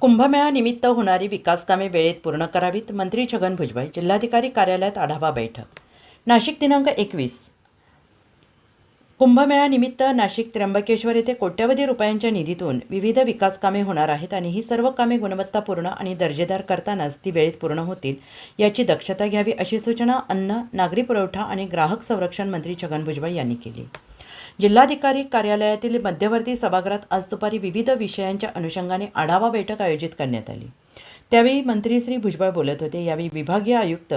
कुंभमेळा निमित्त होणारी विकासकामे वेळेत पूर्ण करावीत मंत्री छगन भुजबळ जिल्हाधिकारी कार्यालयात आढावा बैठक. नाशिक दिनांक एकवीस. कुंभमेळा निमित्त नाशिक त्र्यंबकेश्वर येथे कोट्यवधी रुपयांच्या निधीतून विविध विकास कामे होणार आहेत आणि ही सर्व कामे गुणवत्तापूर्ण आणि दर्जेदार करतानाच ती वेळेत पूर्ण होतील याची दक्षता घ्यावी अशी सूचना अन्न नागरी पुरवठा आणि ग्राहक संरक्षण मंत्री छगन भुजबळ यांनी केली. जिल्हाधिकारी कार्यालयातील मध्यवर्ती सभागृहात आज दुपारी विविध विषयांच्या अनुषंगाने आढावा बैठक आयोजित करण्यात आली. त्यावेळी मंत्री श्री भुजबळ बोलत होते. यावेळी विभागीय आयुक्त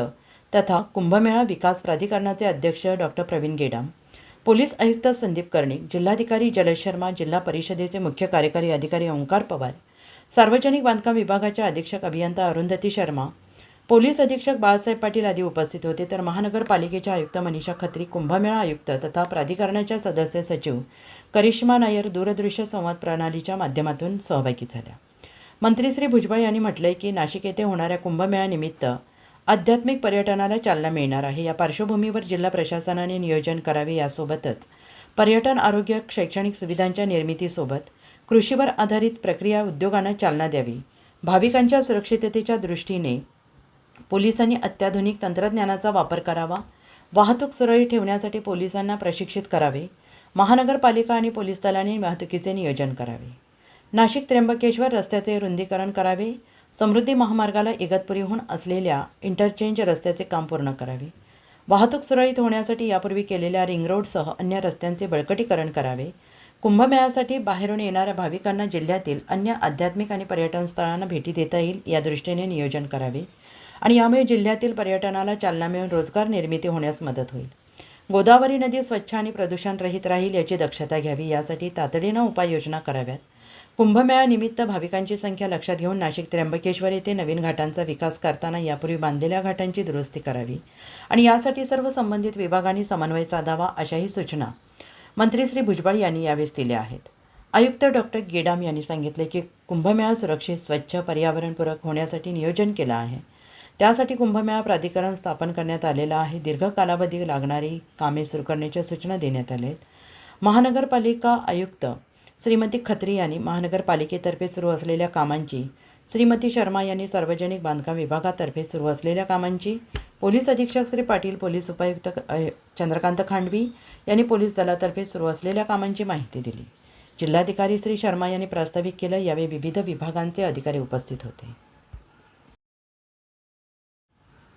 तथा कुंभमेळा विकास प्राधिकरणाचे अध्यक्ष डॉक्टर प्रवीण गेडाम पोलीस आयुक्त संदीप कर्णिक जिल्हाधिकारी जलज शर्मा जिल्हा परिषदेचे मुख्य कार्यकारी अधिकारी ओंकार पवार सार्वजनिक बांधकाम विभागाच्या अधीक्षक अभियंता अरुंधती शर्मा पोलीस अधीक्षक बाळासाहेब पाटील आदी उपस्थित होते. तर महानगरपालिकेच्या आयुक्त मनीषा खत्री कुंभमेळा आयुक्त तथा प्राधिकरणाच्या सदस्य सचिव करिश्मा नायर दूरदृश्य संवाद प्रणालीच्या माध्यमातून सहभागी झाल्या. मंत्री श्री भुजबळ यांनी म्हटलंय की नाशिक येथे होणाऱ्या कुंभमेळ्यानिमित्त आध्यात्मिक पर्यटनाला चालना मिळणार आहे. या पार्श्वभूमीवर जिल्हा प्रशासनाने नियोजन करावे यासोबतच पर्यटन आरोग्य शैक्षणिक सुविधांच्या निर्मितीसोबत कृषीवर आधारित प्रक्रिया उद्योगांना चालना द्यावी. भाविकांच्या सुरक्षिततेच्या दृष्टीने पोलिसांनी अत्याधुनिक तंत्रज्ञानाचा वापर करावा वाहतूक सुरळीत ठेवण्यासाठी पोलिसांना प्रशिक्षित करावे महानगरपालिका आणि पोलीस दलाने वाहतुकीचे नियोजन करावे. नाशिक त्र्यंबकेश्वर रस्त्याचे रुंदीकरण करावे समृद्धी महामार्गाला इगतपुरीहून असलेल्या इंटरचेंज रस्त्याचे काम पूर्ण करावे वाहतूक सुरळीत होण्यासाठी यापूर्वी केलेल्या रिंग रोडसह अन्य रस्त्यांचे बळकटीकरण करावे कुंभमेळ्यासाठी बाहेरून येणाऱ्या भाविकांना जिल्ह्यातील अन्य आध्यात्मिक आणि पर्यटन स्थळांना भेटी देता येईल या दृष्टीने नियोजन करावे आणि यामुळे जिल्ह्यातील पर्यटनाला चालना मिळून रोजगार निर्मिती होण्यास मदत होईल. गोदावरी नदी स्वच्छ आणि प्रदूषणरहित राहील याची दक्षता घ्यावी यासाठी तातडीनं उपाययोजना कराव्यात. कुंभमेळानिमित्त भाविकांची संख्या लक्षात घेऊन नाशिक त्र्यंबकेश्वर येथे नवीन घाटांचा विकास करताना यापूर्वी बांधलेल्या घाटांची दुरुस्ती करावी. आणि यासाठी सर्व संबंधित विभागांनी समन्वय साधावा अशाही सूचना मंत्री श्री भुजबळ यांनी यावेळेस दिल्या आहेत. आयुक्त डॉक्टर गेडाम यांनी सांगितले की कुंभमेळा सुरक्षित स्वच्छ पर्यावरणपूरक होण्यासाठी नियोजन केलं आहे. त्यासाठी कुंभमेळा प्राधिकरण स्थापन करण्यात आलेलं आहे. दीर्घ कालावधी लागणारी कामे सुरू करण्याच्या सूचना देण्यात आल्या आहेत. महानगरपालिका आयुक्त श्रीमती खत्री यांनी महानगरपालिकेतर्फे सुरू असलेल्या कामांची श्रीमती शर्मा यांनी सार्वजनिक बांधकाम विभागातर्फे सुरू असलेल्या कामांची पोलीस अधीक्षक श्री पाटील पोलीस उपायुक्त चंद्रकांत खांडवी यांनी पोलीस दलातर्फे सुरू असलेल्या कामांची माहिती दिली. जिल्हाधिकारी श्री शर्मा यांनी प्रास्ताविक केलं यावेळी विविध विभागांचे अधिकारी उपस्थित होते.